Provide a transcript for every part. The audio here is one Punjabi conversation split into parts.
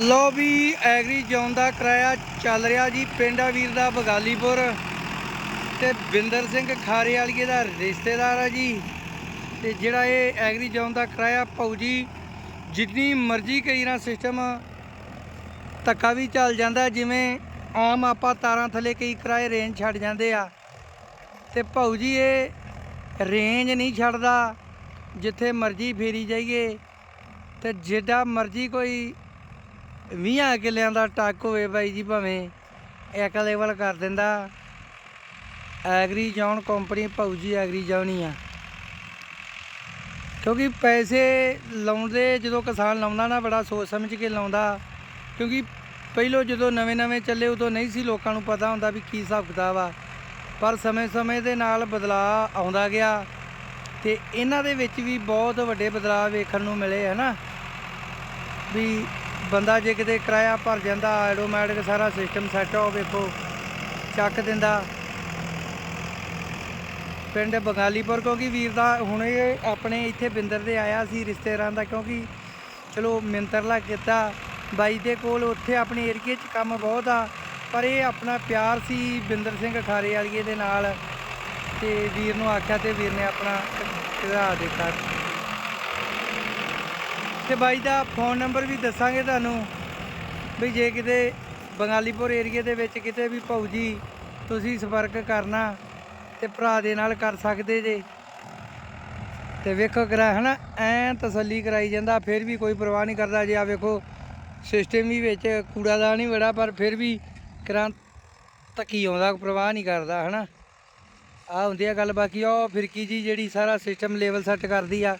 ਲੋ ਵੀ, ਐਗਰੀ ਜ਼ੋਨ ਦਾ ਕਿਰਾਇਆ ਚੱਲ ਰਿਹਾ ਜੀ ਪਿੰਡਾ ਵੀਰ ਦਾ ਬਗਾਲੀਪੁਰ ਤੇ ਬਿੰਦਰ ਸਿੰਘ ਖਾਰੇ ਵਾਲੀਏ ਦਾ ਰਿਸ਼ਤੇਦਾਰ ਆ ਜੀ। ਤੇ ਜਿਹੜਾ ਇਹ ਐਗਰੀ ਜ਼ੋਨ ਦਾ ਕਿਰਾਇਆ ਭਾਊ ਜੀ, ਜਿੰਨੀ ਮਰਜ਼ੀ ਕਈ ਨਾ ਸਿਸਟਮ ਧੱਕਾ ਵੀ ਚੱਲ ਜਾਂਦਾ, ਜਿਵੇਂ ਆਮ ਆਪਾਂ ਤਾਰਾਂ ਥੱਲੇ ਕਈ ਕਿਰਾਏ ਰੇਂਜ ਛੱਡ ਜਾਂਦੇ ਆ। ਤੇ ਭਾਊ ਜੀ, ਇਹ ਰੇਂਜ ਨਹੀਂ ਛੱਡਦਾ, ਜਿੱਥੇ ਮਰਜ਼ੀ ਫੇਰੀ ਜਾਈਏ ਤੇ ਜਿੱਡਾ ਮਰਜ਼ੀ ਕੋਈ 20 ਕਿੱਲਿਆਂ ਦਾ ਟੱਕ ਹੋਵੇ ਬਾਈ ਜੀ ਭਾਵੇਂ, ਇੱਕ ਲੈਵਲ ਕਰ ਦਿੰਦਾ। ਐਗਰੀ ਜੌਨ ਕੰਪਨੀ ਭਾਊ ਜੀ ਐਗਰੀ ਜੌਨ ਆ। ਕਿਉਂਕਿ ਪੈਸੇ ਲਾਉਂਦੇ, ਜਦੋਂ ਕਿਸਾਨ ਲਾਉਂਦਾ ਨਾ, ਬੜਾ ਸੋਚ ਸਮਝ ਕੇ ਲਾਉਂਦਾ। ਕਿਉਂਕਿ ਪਹਿਲੋਂ ਜਦੋਂ ਨਵੇਂ-ਨਵੇਂ ਚੱਲੇ, ਉਦੋਂ ਨਹੀਂ ਸੀ ਲੋਕਾਂ ਨੂੰ ਪਤਾ ਹੁੰਦਾ ਵੀ ਕੀ ਹਿਸਾਬ ਕਿਤਾਬ ਆ। ਪਰ ਸਮੇਂ-ਸਮੇਂ ਦੇ ਨਾਲ ਬਦਲਾਅ ਆਉਂਦਾ ਗਿਆ ਤੇ ਇਹਨਾਂ ਦੇ ਵਿੱਚ ਵੀ ਬਹੁਤ ਵੱਡੇ ਬਦਲਾਅ ਵੇਖਣ ਨੂੰ ਮਿਲੇ ਹੈ ਨਾ ਵੀ ਬੰਦਾ ਜੇ ਕਿਤੇ ਕਿਰਾਇਆ ਭਰ ਜਾਂਦਾ ਆਟੋਮੈਟਿਕ ਸਾਰਾ ਸਿਸਟਮ ਸੈੱਟ ਹੋ ਵੇਖੋ, ਚੱਕ ਦਿੰਦਾ। ਪਿੰਡ ਬੰਗਾਲੀਪੁਰ, ਕਿਉਂਕਿ ਵੀਰ ਦਾ ਹੁਣ ਇਹ ਆਪਣੇ ਇੱਥੇ ਬਿੰਦਰ ਦੇ ਆਇਆ ਸੀ ਰਿਸ਼ਤੇਦਾਰਾਂ ਦਾ, ਕਿਉਂਕਿ ਚਲੋ ਮਿੰਤਰਲਾ ਕੀਤਾ ਬਾਈ ਦੇ ਕੋਲ ਉੱਥੇ ਆਪਣੇ ਏਰੀਏ 'ਚ ਕੰਮ ਬਹੁਤ ਆ, ਪਰ ਇਹ ਆਪਣਾ ਪਿਆਰ ਸੀ ਬਿੰਦਰ ਸਿੰਘ ਖਾਰੇ ਵਾਲੀਏ ਦੇ ਨਾਲ। ਤੇ ਵੀਰ ਨੂੰ ਆਖਿਆ ਤੇ ਵੀਰ ਨੇ ਆਪਣਾ ਘਰਾ ਦਿੱਤਾ। ਤੇ ਬਾਈ ਦਾ ਫੋਨ ਨੰਬਰ ਵੀ ਦੱਸਾਂਗੇ ਤੁਹਾਨੂੰ ਵੀ ਜੇ ਕਿਤੇ ਬੰਗਾਲੀਪੁਰ ਏਰੀਏ ਦੇ ਵਿੱਚ ਕਿਤੇ ਵੀ ਭਾਊ ਜੀ ਤੁਸੀਂ ਸੰਪਰਕ ਕਰਨਾ ਤੇ ਭਰਾ ਦੇ ਨਾਲ ਕਰ ਸਕਦੇ ਜੇ। ਤੇ ਵੇਖੋ ਕਰਾ, ਹਨਾ, ਐ ਤਸੱਲੀ ਕਰਾਈ ਜਾਂਦਾ, ਫਿਰ ਵੀ ਕੋਈ ਪਰਵਾਹ ਨਹੀਂ ਕਰਦਾ ਜੇ ਆ ਵੇਖੋ ਸਿਸਟਮ ਵੀ ਵਿੱਚ ਕੂੜਾ ਦਾ ਨਹੀਂ ਬੜਾ ਪਰ ਫਿਰ ਵੀ ਕਰਾਂ ਤੱਕੀ ਆਉਂਦਾ, ਪਰਵਾਹ ਨਹੀਂ ਕਰਦਾ, ਹਨਾ। ਆ ਹੁੰਦੀ ਆ ਗੱਲ, ਬਾਕੀ ਉਹ ਫਿਰਕੀ ਜੀ ਜਿਹੜੀ ਸਾਰਾ ਸਿਸਟਮ ਲੈਵਲ ਸੈੱਟ ਕਰਦੀ ਆ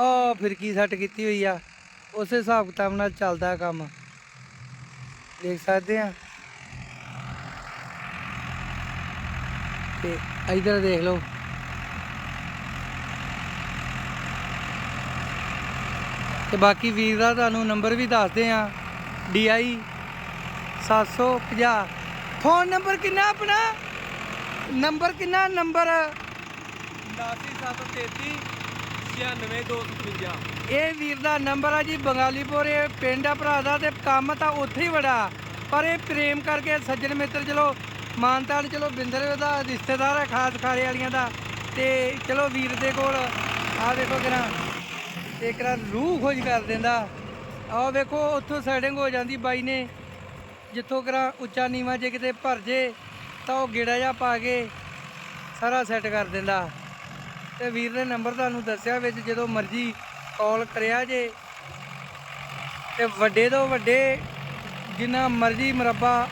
ਉਹ ਫਿਰਕੀ ਸੈੱਟ ਕੀਤੀ ਹੋਈ ਆ? ਉਸੇ ਹਿਸਾਬ ਕਿਤਾਬ ਨਾਲ ਚੱਲਦਾ ਕੰਮ। ਦੇਖ ਸਕਦੇ ਆ। ਤੇ ਇਧਰ ਦੇਖ ਲਓ। ਤੇ ਬਾਕੀ ਵੀਰ ਦਾ ਤੁਹਾਨੂੰ ਨੰਬਰ ਵੀ ਦੱਸਦੇ ਆ। DI 750 ਫੋਨ ਨੰਬਰ ਕਿੰਨਾ ਆਪਣਾ? ਨੰਬਰ ਕਿੰਨਾ? ਨੰਬਰ? 89733 96253 ਇਹ ਵੀਰ ਦਾ ਨੰਬਰ ਆ ਜੀ, ਬੰਗਾਲੀਪੁਰ, ਇਹ ਪਿੰਡ ਆ ਭਰਾ ਦਾ ਤੇ ਕੰਮ ਤਾਂ ਉੱਥੇ ਹੀ ਬੜਾ। ਪਰ ਇਹ ਪ੍ਰੇਮ ਕਰਕੇ ਸੱਜਣ ਮਿੱਤਰ, ਚਲੋ ਮਾਨਤਾਨ ਚਲੋ, ਬਿੰਦਰ ਦਾ ਰਿਸ਼ਤੇਦਾਰ ਹੈ ਖਾਸ ਖਾਰੇ ਵਾਲੀਆਂ ਦਾ। ਤੇ ਚਲੋ, ਵੀਰ ਦੇ ਕੋਲ ਆ ਦੇਖੋ ਕਿਰਾ ਇੱਕ ਕਿਰਾ ਰੂਹ ਖੋਜ ਕਰ ਦਿੰਦਾ। ਆਹ ਵੇਖੋ, ਉੱਥੋਂ ਸੈਟਿੰਗ ਹੋ ਜਾਂਦੀ ਬਾਈ ਨੇ। ਜਿੱਥੋਂ ਕਿਰਾ ਉੱਚਾ ਨੀਵਾ ਜੇ ਕਿਤੇ ਭਰ ਜੇ, ਤਾਂ ਉਹ ਗੇੜਾ ਜਿਹਾ ਪਾ ਕੇ ਸਾਰਾ ਸੈੱਟ ਕਰ ਦਿੰਦਾ। ਤੇ ਵੀਰ ਨੇ ਨੰਬਰ ਤੁਹਾਨੂੰ ਦੱਸਿਆ ਵਿੱਚ ਜਦੋਂ ਮਰਜ਼ੀ ਕਾਲ ਕਰਿਆ ਜੇ। ਤੇ ਵੱਡੇ ਤੋਂ ਵੱਡੇ ਜਿੰਨਾ ਮਰਜ਼ੀ ਮਰੱਬਾ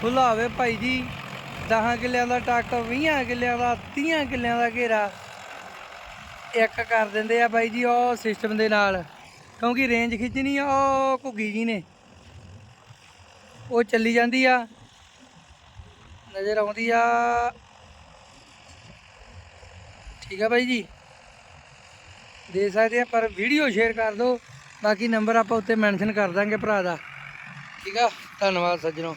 ਖੁੱਲਾ ਹੋਵੇ ਭਾਈ ਜੀ 10 ਕਿੱਲਿਆਂ ਦਾ ਟੱਕ 20 ਕਿੱਲਿਆਂ ਦਾ 30 ਕਿੱਲਿਆਂ ਦਾ ਘੇਰਾ ਇੱਕ ਕਰ ਦਿੰਦੇ ਆ ਬਾਈ ਜੀ ਉਹ ਸਿਸਟਮ ਦੇ ਨਾਲ। ਕਿਉਂਕਿ ਰੇਂਜ ਖਿੱਚਣੀ ਆ, ਉਹ ਘੁੱਗੀ ਜੀ ਨੇ। ਉਹ ਚੱਲੀ ਜਾਂਦੀ ਆ। ਨਜ਼ਰ ਆਉਂਦੀ ਆ ਠੀਕ ਆ ਬਾਈ ਜੀ। ਦੇ ਸਕਦੇ ਆ, ਪਰ ਵੀਡੀਓ ਸ਼ੇਅਰ ਕਰ ਦਿਓ। ਬਾਕੀ ਨੰਬਰ ਆਪਾਂ ਉੱਤੇ ਮੈਂਸ਼ਨ ਕਰ ਦਾਂਗੇ ਭਰਾ ਦਾ। ਠੀਕ ਆ, ਧੰਨਵਾਦ ਸੱਜਣੋ।